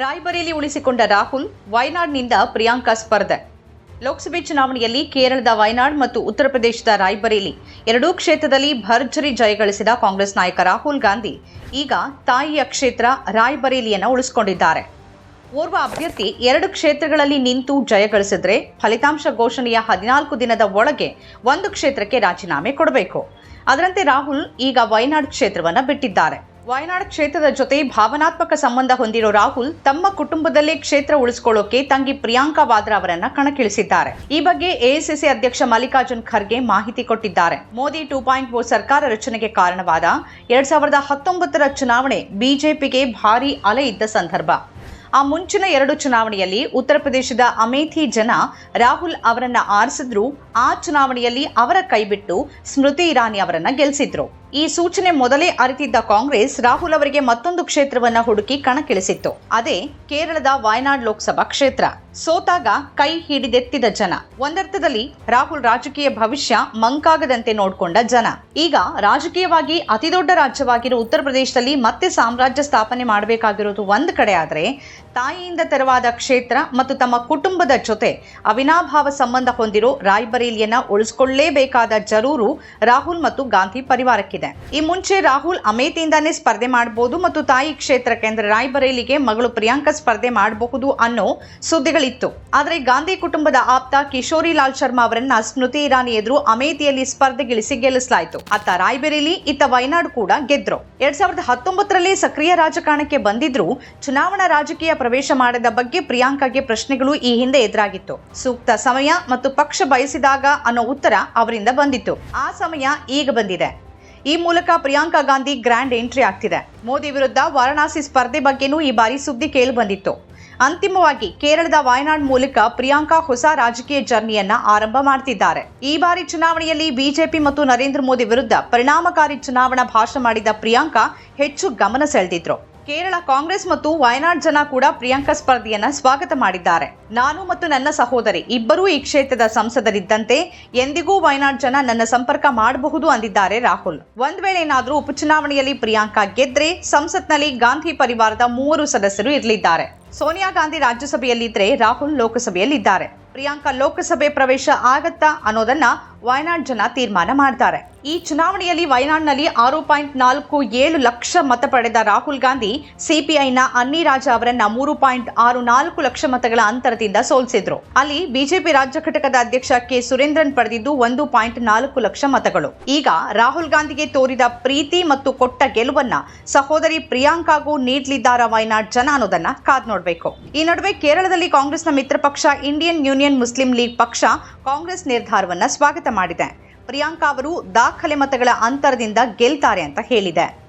ರಾಯ್ಬರೇಲಿ ಉಳಿಸಿಕೊಂಡ ರಾಹುಲ್ ವಯನಾಡ್ನಿಂದ ಪ್ರಿಯಾಂಕಾ ಸ್ಪರ್ಧೆ. ಲೋಕಸಭೆ ಚುನಾವಣೆಯಲ್ಲಿ ಕೇರಳದ ವಯನಾಡ್ ಮತ್ತು ಉತ್ತರ ಪ್ರದೇಶದ ರಾಯ್ಬರೇಲಿ ಎರಡೂ ಕ್ಷೇತ್ರದಲ್ಲಿ ಭರ್ಜರಿ ಜಯಗಳಿಸಿದ ಕಾಂಗ್ರೆಸ್ ನಾಯಕ ರಾಹುಲ್ ಗಾಂಧಿ. ಈಗ ತಾಯಿಯ ಕ್ಷೇತ್ರ ರಾಯ್ಬರೇಲಿಯನ್ನು ಉಳಿಸಿಕೊಂಡಿದ್ದಾರೆ. ಓರ್ವ ಅಭ್ಯರ್ಥಿ ಎರಡು ಕ್ಷೇತ್ರಗಳಲ್ಲಿ ನಿಂತು ಜಯಗಳಿಸಿದ್ರೆ ಫಲಿತಾಂಶ ಘೋಷಣೆಯ ಹದಿನಾಲ್ಕು ದಿನದ ಒಳಗೆ ಒಂದು ಕ್ಷೇತ್ರಕ್ಕೆ ರಾಜೀನಾಮೆ ಕೊಡಬೇಕು. ಅದರಂತೆ ರಾಹುಲ್ ಈಗ ವಯನಾಡ್ ಕ್ಷೇತ್ರವನ್ನು ಬಿಟ್ಟಿದ್ದಾರೆ. ವಯನಾಡ್ ಕ್ಷೇತ್ರದ ಜೊತೆ ಭಾವನಾತ್ಮಕ ಸಂಬಂಧ ಹೊಂದಿರೋ ರಾಹುಲ್ ತಮ್ಮ ಕುಟುಂಬದಲ್ಲೇ ಕ್ಷೇತ್ರ ಉಳಿಸಿಕೊಳ್ಳೋಕೆ ತಂಗಿ ಪ್ರಿಯಾಂಕಾ ವಾದ್ರಾ ಅವರನ್ನ ಕಣಕ್ಕಿಳಿಸಿದ್ದಾರೆ. ಈ ಬಗ್ಗೆ ಎಐಸಿಸಿ ಅಧ್ಯಕ್ಷ ಮಲ್ಲಿಕಾರ್ಜುನ್ ಖರ್ಗೆ ಮಾಹಿತಿ ಕೊಟ್ಟಿದ್ದಾರೆ. ಮೋದಿ ಟೂ ಪಾಯಿಂಟ್ ಓ ಸರ್ಕಾರ ರಚನೆಗೆ ಕಾರಣವಾದ ಎರಡ್ ಸಾವಿರದ ಹತ್ತೊಂಬತ್ತರ ಚುನಾವಣೆ ಬಿಜೆಪಿಗೆ ಭಾರೀ ಅಲೆ ಇದ್ದ ಸಂದರ್ಭ. ಆ ಮುಂಚಿನ ಎರಡು ಚುನಾವಣೆಯಲ್ಲಿ ಉತ್ತರ ಪ್ರದೇಶದ ಅಮೇಥಿ ಜನ ರಾಹುಲ್ ಅವರನ್ನ ಆರಿಸಿದ್ರು. ಆ ಚುನಾವಣೆಯಲ್ಲಿ ಅವರ ಕೈಬಿಟ್ಟು ಸ್ಮೃತಿ ಇರಾನಿ ಅವರನ್ನ ಗೆಲ್ಲಿಸಿದ್ರು ಈ ಸೂಚನೆ ಮೊದಲೇ ಅರಿತಿದ್ದ ಕಾಂಗ್ರೆಸ್, ರಾಹುಲ್ ಅವರಿಗೆ ಮತ್ತೊಂದು ಕ್ಷೇತ್ರವನ್ನು ಹುಡುಕಿ ಕಣಕ್ಕಿಳಿಸಿತ್ತು. ಅದೇ ಕೇರಳದ ವಾಯನಾಡ್ ಲೋಕಸಭಾ ಕ್ಷೇತ್ರ. ಸೋತಾಗ ಕೈ ಹಿಡಿದೆತ್ತಿದ ಜನ. ಒಂದರ್ಥದಲ್ಲಿ ರಾಹುಲ್ ರಾಜಕೀಯ ಭವಿಷ್ಯ ಮಂಕಾಗದಂತೆ ನೋಡ್ಕೊಂಡ ಜನ. ಈಗ ರಾಜಕೀಯವಾಗಿ ಅತಿದೊಡ್ಡ ರಾಜ್ಯವಾಗಿರೋ ಉತ್ತರ ಪ್ರದೇಶದಲ್ಲಿ ಮತ್ತೆ ಸಾಮ್ರಾಜ್ಯ ಸ್ಥಾಪನೆ ಮಾಡಬೇಕಾಗಿರೋದು ಒಂದು ಕಡೆ ಆದರೆ, ತಾಯಿಯಿಂದ ತೆರವಾದ ಕ್ಷೇತ್ರ ಮತ್ತು ತಮ್ಮ ಕುಟುಂಬದ ಜೊತೆ ಅವಿನಾಭಾವ ಸಂಬಂಧ ಹೊಂದಿರೋ ರಾಯ್ಬರೇಲಿಯನ್ನ ಉಳಿಸಿಕೊಳ್ಳಲೇಬೇಕಾದ ಜರೂರು ರಾಹುಲ್ ಮತ್ತು ಗಾಂಧಿ ಪರಿವಾರಕ್ಕಿದೆ. ಈ ಮುಂಚೆ ರಾಹುಲ್ ಅಮೇಥಿಯಿಂದಾನೇ ಸ್ಪರ್ಧೆ ಮಾಡಬಹುದು ಮತ್ತು ತಾಯಿ ಕ್ಷೇತ್ರಕ್ಕೆ ಅಂದ್ರೆ ರಾಯ್ಬರೇಲಿಗೆ ಮಗಳು ಪ್ರಿಯಾಂಕಾ ಸ್ಪರ್ಧೆ ಮಾಡಬಹುದು ಅನ್ನೋ ಸುದ್ದಿಗಳಿತ್ತು ಆದರೆ ಗಾಂಧಿ ಕುಟುಂಬದ ಆಪ್ತ ಕಿಶೋರಿ ಲಾಲ್ ಶರ್ಮಾ ಅವರನ್ನ ಸ್ಮೃತಿ ಇರಾನಿ ಎದುರು ಅಮೇಥಿಯಲ್ಲಿ ಸ್ಪರ್ಧೆಗಿಳಿಸಿ ಗೆಲ್ಲಿಸಲಾಯಿತು. ಅತ್ತ ರಾಯ್ಬರೇಲಿ, ಇತ್ತ ವಯನಾಡ್ ಕೂಡ ಗೆದ್ರು. ಎರಡ್ ಸಾವಿರದ ಹತ್ತೊಂಬತ್ತರಲ್ಲಿ ಸಕ್ರಿಯ ರಾಜಕಾರಣಕ್ಕೆ ಬಂದಿದ್ರು ಚುನಾವಣಾ ರಾಜಕೀಯ ಪ್ರವೇಶ ಮಾಡಿದ ಬಗ್ಗೆ ಪ್ರಿಯಾಂಕಾಗೆ ಪ್ರಶ್ನೆಗಳು ಈ ಹಿಂದೆ ಎದುರಾಗಿತ್ತು. ಸೂಕ್ತ ಸಮಯ ಮತ್ತು ಪಕ್ಷ ಬಯಸಿದಾಗ ಅನ್ನೋ ಉತ್ತರ ಅವರಿಂದ ಬಂದಿತ್ತು. ಆ ಸಮಯ ಈಗ ಬಂದಿದೆ. ಈ ಮೂಲಕ ಪ್ರಿಯಾಂಕಾ ಗಾಂಧಿ ಗ್ರ್ಯಾಂಡ್ ಎಂಟ್ರಿ ಆಗ್ತಿದೆ. ಮೋದಿ ವಿರುದ್ಧ ವಾರಣಾಸಿ ಸ್ಪರ್ಧೆ ಬಗ್ಗೆನೂ ಈ ಬಾರಿ ಸುದ್ದಿ ಕೇಳಿ ಬಂದಿತ್ತು. ಅಂತಿಮವಾಗಿ ಕೇರಳದ ವಾಯನಾಡ್ ಮೂಲಕ ಪ್ರಿಯಾಂಕಾ ಹೊಸ ರಾಜಕೀಯ ಜರ್ನಿಯನ್ನ ಆರಂಭ ಮಾಡ್ತಿದ್ದಾರೆ. ಈ ಬಾರಿ ಚುನಾವಣೆಯಲ್ಲಿ ಬಿಜೆಪಿ ಮತ್ತು ನರೇಂದ್ರ ಮೋದಿ ವಿರುದ್ಧ ಪರಿಣಾಮಕಾರಿ ಚುನಾವಣಾ ಭಾಷಣ ಮಾಡಿದ ಪ್ರಿಯಾಂಕಾ ಹೆಚ್ಚು ಗಮನ ಸೆಳೆದಿದ್ರು. ಕೇರಳ ಕಾಂಗ್ರೆಸ್ ಮತ್ತು ವಯನಾಡ್ ಜನ ಕೂಡ ಪ್ರಿಯಾಂಕಾ ಸ್ಪರ್ಧೆಯನ್ನ ಸ್ವಾಗತ ಮಾಡಿದ್ದಾರೆ. ನಾನು ಮತ್ತು ನನ್ನ ಸಹೋದರಿ ಇಬ್ಬರೂ ಈ ಕ್ಷೇತ್ರದ ಸಂಸದರಿದ್ದಂತೆ ಎಂದಿಗೂ ವಯನಾಡ್ ಜನ ನನ್ನ ಸಂಪರ್ಕ ಮಾಡಬಹುದು ಅಂದಿದ್ದಾರೆ ರಾಹುಲ್. ಒಂದ್ ವೇಳೆ ಏನಾದರೂ ಉಪಚುನಾವಣೆಯಲ್ಲಿ ಪ್ರಿಯಾಂಕಾ ಗೆದ್ರೆ ಸಂಸತ್ನಲ್ಲಿ ಗಾಂಧಿ ಪರಿವಾರದ ಮೂವರು ಸದಸ್ಯರು ಇರಲಿದ್ದಾರೆ. ಸೋನಿಯಾ ಗಾಂಧಿ ರಾಜ್ಯಸಭೆಯಲ್ಲಿದ್ದರೆ ರಾಹುಲ್ ಲೋಕಸಭೆಯಲ್ಲಿದ್ದಾರೆ. ಪ್ರಿಯಾಂಕಾ ಲೋಕಸಭೆ ಪ್ರವೇಶ ಆಗತ್ತಾ ಅನ್ನೋದನ್ನ ವಯನಾಡ್ ಜನ ತೀರ್ಮಾನ ಮಾಡ್ತಾರೆ. ಈ ಚುನಾವಣೆಯಲ್ಲಿ ವಯನಾಡ್ನಲ್ಲಿ ಆರು ಪಾಯಿಂಟ್ ನಾಲ್ಕು ಏಳು ಲಕ್ಷ ಮತ ಪಡೆದ ರಾಹುಲ್ ಗಾಂಧಿ ಸಿಪಿಐನ ಅನ್ನಿ ರಾಜ ಅವರನ್ನ ಮೂರು ಪಾಯಿಂಟ್ ಆರು ನಾಲ್ಕು ಲಕ್ಷ ಮತಗಳ ಅಂತರದಿಂದ ಸೋಲಿಸಿದ್ರು. ಅಲ್ಲಿ ಬಿಜೆಪಿ ರಾಜ್ಯ ಘಟಕದ ಅಧ್ಯಕ್ಷ ಕೆ. ಸುರೇಂದ್ರನ್ ಪಡೆದಿದ್ದು ಒಂದು ಪಾಯಿಂಟ್ ನಾಲ್ಕು ಲಕ್ಷ ಮತಗಳು. ಈಗ ರಾಹುಲ್ ಗಾಂಧಿಗೆ ತೋರಿದ ಪ್ರೀತಿ ಮತ್ತು ಕೊಟ್ಟ ಗೆಲುವನ್ನ ಸಹೋದರಿ ಪ್ರಿಯಾಂಕಾಗೂ ನೀಡಲಿದ್ದಾರ ವಯನಾಡ್ ಜನ ಅನ್ನೋದನ್ನ ಕಾದ್ ನೋಡ್ಬೇಕು. ಈ ನಡುವೆ ಕೇರಳದಲ್ಲಿ ಕಾಂಗ್ರೆಸ್ನ ಮಿತ್ರ ಪಕ್ಷ ಇಂಡಿಯನ್ ಯೂನಿಯನ್ ಮುಸ್ಲಿಂ ಲೀಗ್ ಪಕ್ಷ ಕಾಂಗ್ರೆಸ್ ನಿರ್ಧಾರವನ್ನ ಸ್ವಾಗತ ಮಾಡಿದೆ. ಪ್ರಿಯಾಂಕಾ ಅವರು ದಾಖಲೆ ಮತಗಳ ಅಂತರದಿಂದ ಗೆಲ್ತಾರೆ ಅಂತ ಹೇಳಿದೆ.